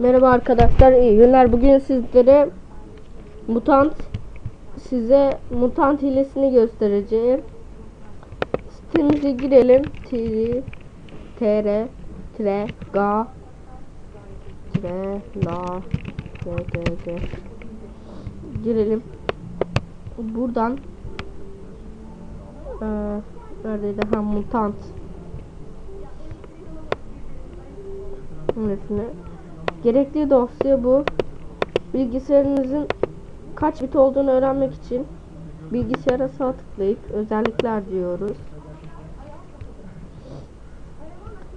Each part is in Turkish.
Merhaba arkadaşlar, iyi günler. Bugün sizlere mutant size mutant hilesini göstereceğim. Sitemize girelim. tr tr tre ga tre la g g girelim. Buradan eee neredeydi? Ha mutant. Nesine? Gerekli dosya bu. Bilgisayarınızın kaç bit olduğunu öğrenmek için bilgisayara sağ tıklayıp özellikler diyoruz.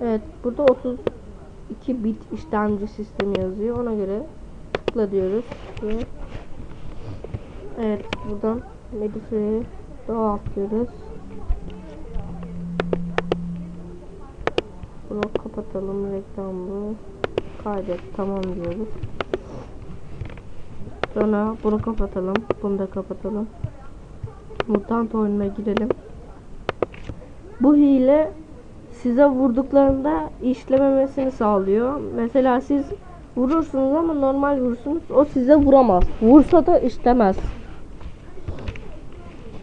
Evet burada 32 bit işlemci sistemi yazıyor. Ona göre tıkla diyoruz. Ve evet buradan Medifre'yi doğaltıyoruz. Bunu kapatalım reklam bu kaydet tamam diyoruz. Sonra bunu kapatalım. Bunu da kapatalım. Mutant oyununa girelim. Bu hile size vurduklarında işlememesini sağlıyor. Mesela siz vurursunuz ama normal vurursunuz. O size vuramaz. Vursa da işlemez.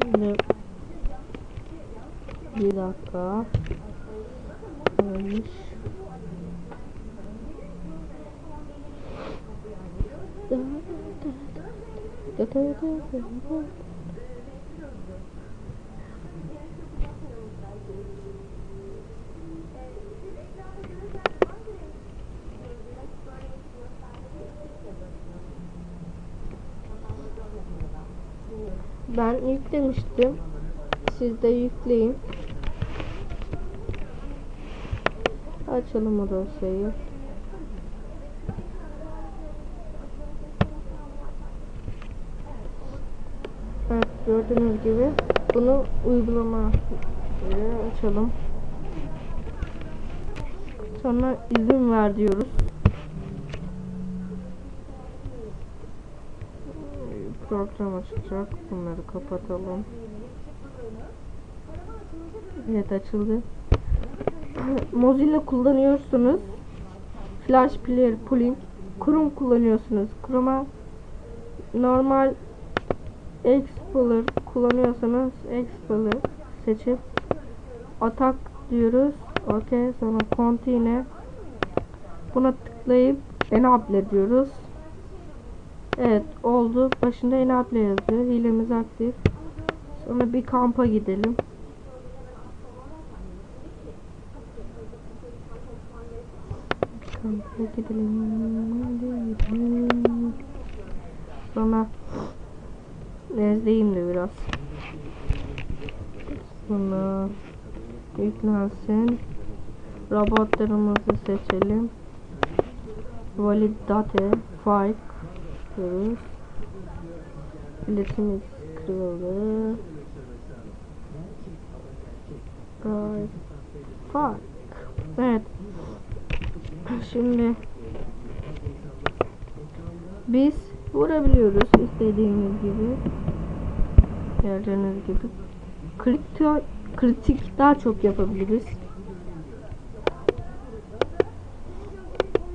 Şimdi bir dakika. Olmuş. Ben yüklemiştim. Siz de yükleyin. Açalım o dosyayı. Evet gördüğünüz gibi bunu uygulama açalım. Sonra izin ver diyoruz. Program açacak. Bunları kapatalım. Evet açıldı. Mozilla kullanıyorsunuz. Flash Player Pulling. Chrome kullanıyorsunuz. Chrome'a normal Explorer kullanıyorsanız Explorer seçip atak diyoruz. OK sonra continue buna tıklayıp enable diyoruz. Evet oldu. Başında enable yazıyor. Hilemiz aktif. Sonra bir kampa gidelim. Kampa gidelim. Sonra Nezdeyim de biraz. Sonra yüklensin. Robotlarımızı seçelim. Validate file diyoruz. İletimiz kırıldı. Right. Fuck. Evet. Şimdi biz vurabiliyoruz istediğimiz gibi. Gördüğünüz gibi. Kritik, kritik daha çok yapabiliriz.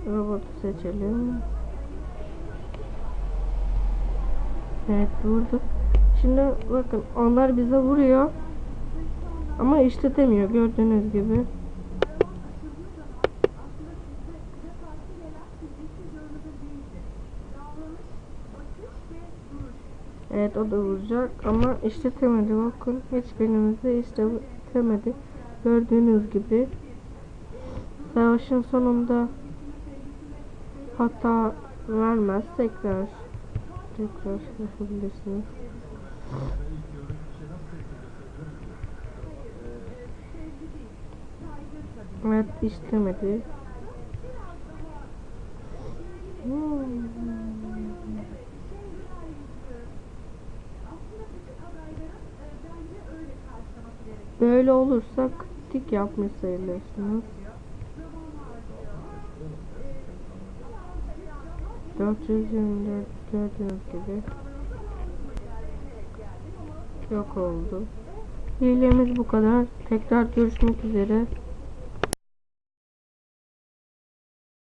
Robotu seçelim. Evet vurduk. Şimdi bakın onlar bize vuruyor. Ama işletemiyor gördüğünüz gibi. Evet o da vuracak. Ama işletemedi bakın hiçbirimizde işletemedi gördüğünüz gibi. Savaşın sonunda hata vermez. Tekrar tekrar yapabilirsiniz. Evet işlemedi Böyle olursa tik yapmış sayılırsınız. 424 gördüğünüz gibi yok oldu. Hilemiz bu kadar. Tekrar görüşmek üzere.